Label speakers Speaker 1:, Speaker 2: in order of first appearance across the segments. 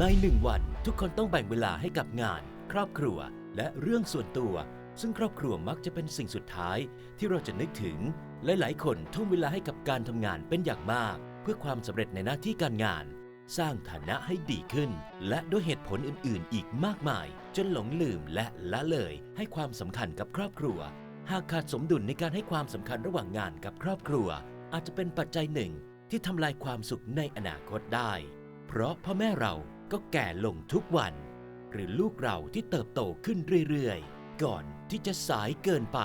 Speaker 1: ในหนึ่งวันทุกคนต้องแบ่งเวลาให้กับงาน ครอบครัวและเรื่องส่วนตัว ซึ่งครอบครัวมักจะเป็นสิ่งสุดท้ายที่เราจะนึกถึงและหลายคนทุ่มเวลาให้กับการทำงานเป็นอย่างมาก เพื่อความสำเร็จในหน้าที่การงาน สร้างฐานะให้ดีขึ้น และด้วยเหตุผลอื่น ๆ อีกมากมาย จนหลงลืมและละเลยให้ความสำคัญกับครอบครัว หากขาดสมดุลในการให้ความสำคัญระหว่างงานกับครอบครัว อาจจะเป็นปัจจัยหนึ่งที่ทำลายความสุขในอนาคตได้ เพราะพ่อแม่เรา ก็แก่ลงทุกวัน หรือลูกเราที่เติบโตขึ้นเรื่อยๆ ก่อนที่จะสายเกินไป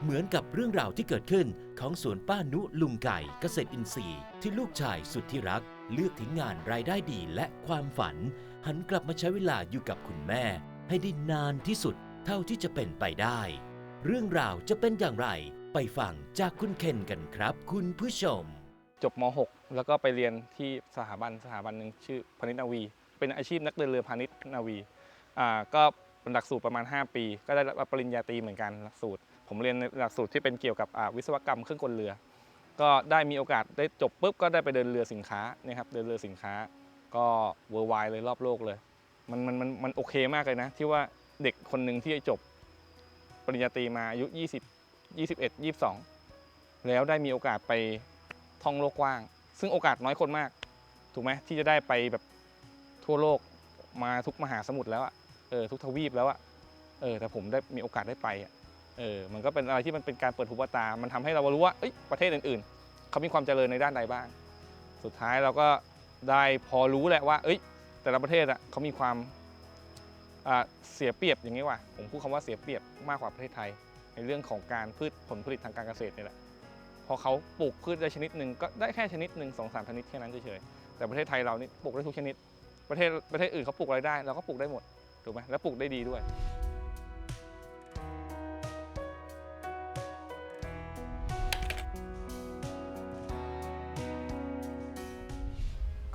Speaker 1: เหมือนกับเรื่องราวที่เกิดขึ้นของสวนป้านุลุงไก่เกษตรอินทรีย์ที่ลูกชายสุดที่รัก เลือกทิ้งงานรายได้ดีและความฝัน หันกลับมาใช้เวลาอยู่กับคุณแม่ ให้ได้นานที่สุดเท่าที่จะเป็นไปได้ เรื่องราวจะเป็นอย่างไรไปฟังจากคุณเคนกันครับ คุณผู้ชม
Speaker 2: จบม .6 แล้วก็ไปเรียนที่สถาบันสถาบันหนึ่งชื่อพาณิชนาวี เป็นอาชีพนักเดินเรือพาณิชย์นาวีอ่าก็เป็นหลักสูตรประมาณ 5 ปี ก็ได้รับปริญญาตรีเหมือนกันหลักสูตร ผมเรียนในหลักสูตรที่เป็นเกี่ยวกับวิศวกรรมเครื่องกลเรือ ก็ได้มีโอกาสได้จบปุ๊บก็ได้ไปเดินเรือสินค้านะครับเดินเรือสินค้า ก็เวอร์ไวเลยรอบโลกเลย มันมันมันมันโอเคมากเลยนะ ที่ว่าเด็กคนหนึ่งที่จบปริญญาตรีมาอายุ 20 21 22 แล้วได้มีโอกาสไปท่องโลกกว้าง ซึ่งโอกาสน้อยคนมาก ถูกไหมที่จะได้ไปแบบทั่วโลกมาทุกมหาสมุทรแล้วอะเออทุกทวีปแล้วอะเออแต่ผมได้มีโอกาสได้ไปอะเออมันก็เป็นอะไรที่มันเป็นการเปิดหูเปิดตา มันทำให้เรารู้ว่าเอ้ยประเทศอื่นๆเขามีความเจริญในด้านใดบ้าง สุดท้ายเราก็ได้พอรู้แหละว่า เอ้ย แต่ละประเทศอะเขามีความอ่าเสียเปรียบอย่างนี้ว่ะผมพูดคำว่าเสียเปรียบมากกว่าประเทศไทย ในเรื่องของการพืชผลผลิตทางการเกษตรนี่แหละ พอเขาปลูกพืชได้ชนิดหนึ่งก็ได้แค่ชนิดหนึ่งสองสามชนิดแค่นั้นเฉยๆแต่ประเทศไทยเรานี่ปลูกได้ทุกชนิด ประเทศประเทศอื่นเขาปลูกอะไรได้เราก็ปลูกได้หมดถูกไหมแล้วปลูกได้ดีด้วย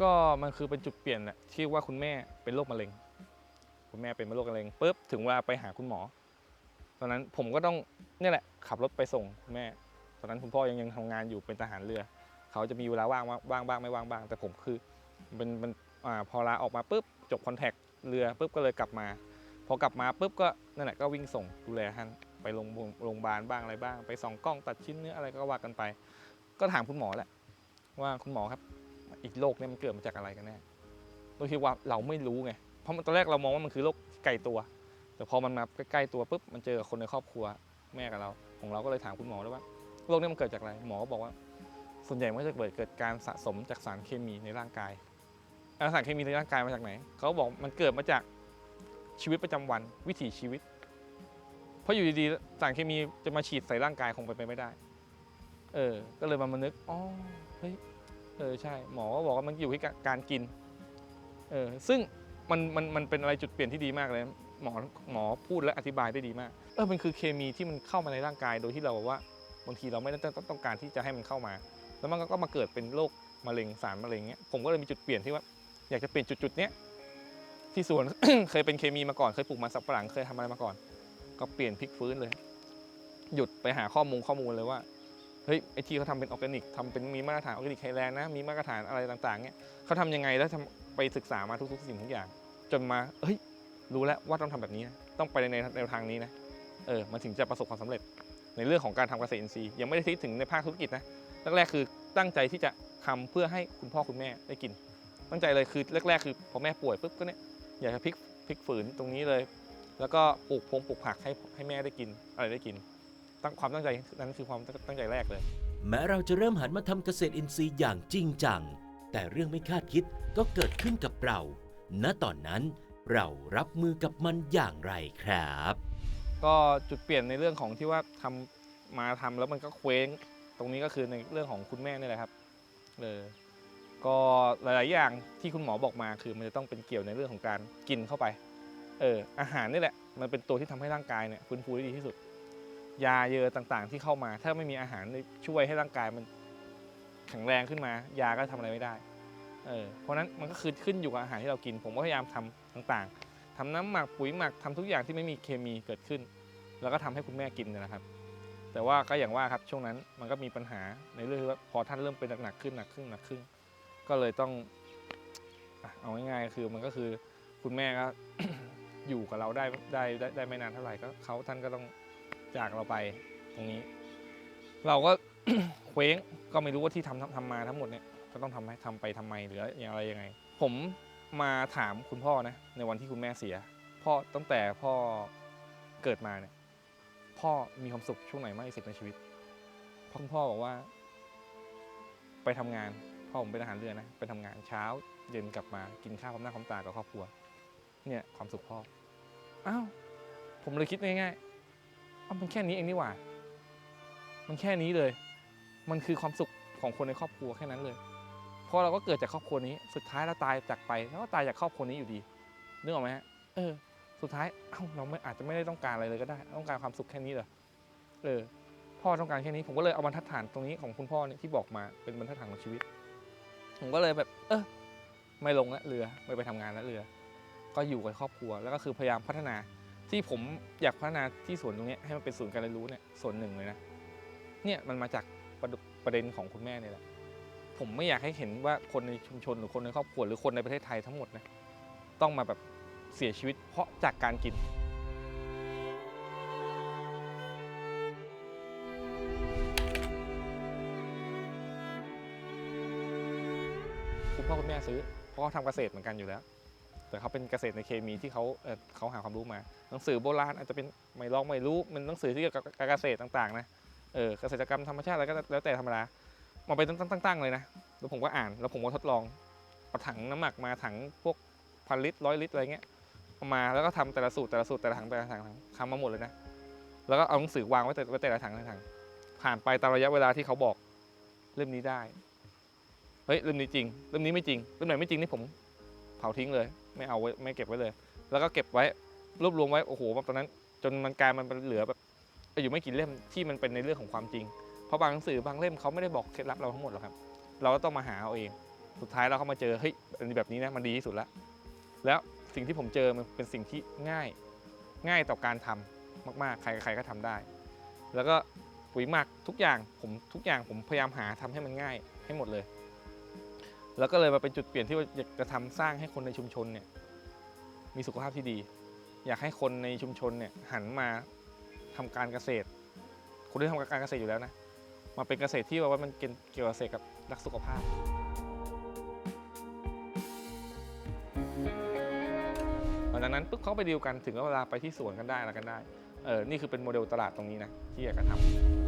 Speaker 2: ก็มันคือเป็นจุดเปลี่ยนแหละที่ว่าคุณแม่เป็นโรคมะเร็ง คุณแม่เป็นโรคมะเร็งปุ๊บถึงเวลาไปหาคุณหมอ ตอนนั้นผมก็ต้องเนี่ยแหละขับรถไปส่งคุณแม่ ตอนนั้นคุณพ่อยังยังทำงานอยู่เป็นทหารเรือ เขาจะมีเวลาว่างว่างบ้างไม่ว่างบ้าง แต่ผมคือเป็นเป็นอาพอลาออกมาปุ๊บจบคอนแทคเรือปุ๊บก็เลยกลับมา พอกลับมาปุ๊บก็นั่นแหละก็วิ่งส่งดูแลท่านไปโรงโรงพยาบาลบ้างอะไรบ้าง ไปส่องกล้องตัดชิ้นเนื้ออะไรก็ว่ากันไป ก็ถามคุณหมอแหละว่าคุณหมอครับ อีกโรคเนี่ยมันเกิดมาจากอะไรกันแน่โดยที่ว่าเราไม่รู้ไงเพราะตอนแรกเรามองว่ามันคือโรคไกลตัว แต่พอมันมาใกล้ๆตัวปุ๊บมันเจอกับคนในครอบครัวแม่กับเรา ของเราก็เลยถามคุณหมอแล้วว่า โรคนี้มันเกิดจากอะไร หมอก็บอกว่า ส่วนใหญ่มันก็จะเกิดเกิดการสะสมจากสารเคมีในร่างกายแล้วสารเคมีในร่างกายมาจากไหน เขาบอกมันเกิดมาจากชีวิตประจำวันวิถีชีวิต เพราะอยู่ดีๆสารเคมีจะมาฉีดใส่ร่างกายคงเป็นไปไม่ได้ เออ ก็เลยมามานึกอ๋อเฮ้ยเออใช่ หมอก็บอกว่ามันอยู่ที่การกิน เออซึ่งมันมันมันเป็นอะไรจุดเปลี่ยนที่ดีมากเลย หมอหมอพูดและอธิบายได้ดีมาก เออมันคือเคมีที่มันเข้ามาในร่างกายโดยที่เราบอกว่า บางทีเราไม่ได้ต้องต้องการที่จะให้มันเข้ามา แล้วมันก็มาเกิดเป็นโรคมะเร็งสารมะเร็งเนี้ยผมก็เลยมีจุดเปลี่ยนที่ว่าอยากจะเปลี่ยนจุดๆเนี้ยที่สวน เคยเป็นเคมีมาก่อนเคยปลูกมันสับปะหลังเคยทำอะไรมาก่อน ก็เปลี่ยนพลิกฟื้นเลย หยุดไปหาข้อมูลข้อมูลเลยว่าเฮ้ยไอที่เขาทำเป็นออร์แกนิกทำเป็นมีมาตรฐานออร์แกนิกไทยแลนด์นะมีมาตรฐานอะไรต่างๆเนี้ยเขาทำยังไงแล้วทำไปศึกษามาทุกๆสิ่งทุกอย่าง จนมาเฮ้ยรู้แล้วว่าต้องทำแบบนี้นะต้องไปในแนวทางนี้นะเออมันถึงจะประสบความสำเร็จ ในเรื่องของการทำเกษตรอินทรีย์ยังไม่ได้คิดถึงในภาคธุรกิจนะแรกๆคือตั้งใจที่จะทำเพื่อให้คุณพ่อคุณแม่ได้กิน ตั้งใจเลยคือแรกๆคือพอแม่ป่วยปุ๊บก็เนี่ยอยากจะพลิกพลิกฝืนตรงนี้เลย แล้วก็ปลูกพงปลูกผักให้ให้แม่ได้กินอะไรได้กิน ตั้งความตั้งใจนั้นคือความตั้งใจแรกเลย
Speaker 1: แม้เราจะเริ่มหันมาทำเกษตรอินทรีย์อย่างจริงจัง แต่เรื่องไม่คาดคิดก็เกิดขึ้นกับเรา ณตอนนั้นเรารับมือกับมันอย่างไรครับ
Speaker 2: ก็จุดเปลี่ยนในเรื่องของที่ว่าทำมาทำแล้วมันก็เคว้งตรงนี้ก็คือในเรื่องของคุณแม่นี่แหละครับเออก็หลาย ๆ อย่างที่คุณหมอบอกมาคือมันจะต้องเป็นเกี่ยวในเรื่องของการกินเข้าไป เอออาหารนี่แหละมันเป็นตัวที่ทำให้ร่างกายเนี่ยฟื้นฟูได้ดีที่สุด ยาเยอะต่าง ๆ ที่เข้ามา ถ้าไม่มีอาหารช่วยให้ร่างกายมันแข็งแรงขึ้นมา ยาก็ทำอะไรไม่ได้ เออเพราะนั้นมันก็คือขึ้นอยู่กับอาหารที่เรากิน ผมก็พยายามทำต่าง ๆ ทำน้ำหมักปุ๋ยหมักทำทุกอย่างที่ไม่มีเคมีเกิดขึ้น แล้วก็ทำให้คุณแม่กินนะครับ แต่ว่าก็อย่างว่าครับช่วงนั้นมันก็มีปัญหาในเรื่องที่ว่าพอท่านเริ่มเป็นหนักๆขึ้นหนักขึ้นหนักขึ้น ก็เลยต้องเอาง่ายๆคือมันก็คือคุณแม่ก็อยู่กับเราได้ได้ได้ได้ไม่นานเท่าไหร่ก็เขาท่านก็ต้องจากเราไปตรงนี้ เราก็เคว้งก็ไม่รู้ว่าที่ทำทำทำมาทั้งหมดเนี่ยก็ต้องทำให้ทำไปทำไมหรืออย่างไรยังไง ผม มาถามคุณพ่อนะในวันที่คุณแม่เสีย พ่อตั้งแต่พ่อเกิดมาเนี่ยพ่อมีความสุขช่วงไหนมากที่สุดในชีวิตพ่อคุณพ่อบอกว่า ไปทำงานพ่อผมเป็นทหารเรือนะไปทำงานเช้า เย็นกลับมากินข้าวพร้อมหน้าพร้อมตากับครอบครัว เนี่ยความสุขพ่ออ้าวผมเลยคิดง่ายๆอ้าวมันแค่นี้เองนี่หว่า มันแค่นี้เลย มันคือความสุขของคนในครอบครัวแค่นั้นเลย ราะเราก็เกิดจากครอบครัวนี้ สุดท้ายเราตายจากไปแล้วก็ตายจากครอบครัวนี้อยู่ดีนึกออกไหมฮะเออ สุดท้ายเอ้าเราไม่อาจจะไม่ได้ต้องการอะไรเลยก็ได้ ต้องการความสุขแค่นี้เหรอเออพ่อต้องการแค่นี้ผมก็เลยเอาบรรทัดฐานตรงนี้ของคุณพ่อเนี่ยที่บอกมาเป็นบรรทัดฐานของชีวิต ผมก็เลยแบบ เออไม่ลงละเรือไม่ไปทำงานละเรือ ก็อยู่กับครอบครัวแล้วก็คือพยายามพัฒนาที่ผมอยากพัฒนาที่สวนตรงนี้ให้มันเป็นศูนย์การเรียนรู้เนี่ยส่วนหนึ่งเลยนะเนี่ยมันมาจากประประเด็นของคุณแม่เนี่ยแหละ ผมไม่อยากให้เห็นว่าคนในชุมชนหรือคนในครอบครัวหรือคนในประเทศไทยทั้งหมดนะต้องมาแบบเสียชีวิตเพราะจากการกิน คุณพ่อคุณแม่ซื้อ เพราะเขาทำเกษตรเหมือนกันอยู่แล้ว แต่เขาเป็นเกษตรในเคมีที่เขาเอ่อเขาหาความรู้มา หนังสือโบราณอาจจะเป็นไม่ลองไม่รู้ มันหนังสือที่เกี่ยวกับการเกษตรต่างๆนะ เออเกษตรกรรมธรรมชาติอะไรก็แล้วแต่ธรรมดา มาเป็นตั้งๆเลยนะ แล้วผมก็อ่าน แล้วผมก็ทดลอง เอาถังน้ำหมักมาถังพวกพันลิตรร้อยลิตรอะไรเงี้ยเอามาแล้วก็ทำแต่ละสูตรแต่ละสูตรแต่ละถังแต่ละถังทำมาหมดเลยนะ แล้วก็เอาหนังสือวางไว้แต่ไว้แต่ละถังแต่ละถัง ผ่านไปตามระยะเวลาที่เขาบอกเล่มนี้ได้ เฮ้ยเล่มนี้จริงเล่มนี้ไม่จริงเล่มไหนไม่จริงนี่ผมเผาทิ้งเลย ไม่เอาไว้ไม่เก็บไว้เลย แล้วก็เก็บไว้รวบรวมไว้โอ้โหตอนนั้น จนมันกลายมันเป็นเหลือแบบอยู่ไม่กี่เล่มที่มันเป็นในเรื่องของความจริง ราะบางหนังสือบางเล่มเขาไม่ได้บอกเคล็ดลับเราทั้งหมดหรอกครับ เราก็ต้องมาหาเอาเอง สุดท้ายเราก็มาเจอเฮ้ยอันนี้แบบนี้นะมันดีที่สุดแล้วแล้วสิ่งที่ผมเจอมันเป็นสิ่งที่ง่ายง่ายต่อการทำมากๆ ใครใครก็ทำได้ แล้วก็ปุ๋ยหมักทุกอย่างผมทุกอย่างผมพยายามหาทำให้มันง่ายให้หมดเลย แล้วก็เลยมาเป็นจุดเปลี่ยนที่ว่าอยากจะทำสร้างให้คนในชุมชนเนี่ยมีสุขภาพที่ดี อยากให้คนในชุมชนเนี่ยหันมาทำการเกษตร คนที่ทำการเกษตรอยู่แล้วนะ มาเป็นเกษตรที่ว่ามันเกี่ยวกับเกษตรกับรักสุขภาพ หลังจากนั้นปุ๊บเขาไปดีลกันถึงเวลาไปที่สวนกันได้อะไรกันได้ เออ นี่คือเป็นโมเดลตลาดตรงนี้นะที่อยากจะทำ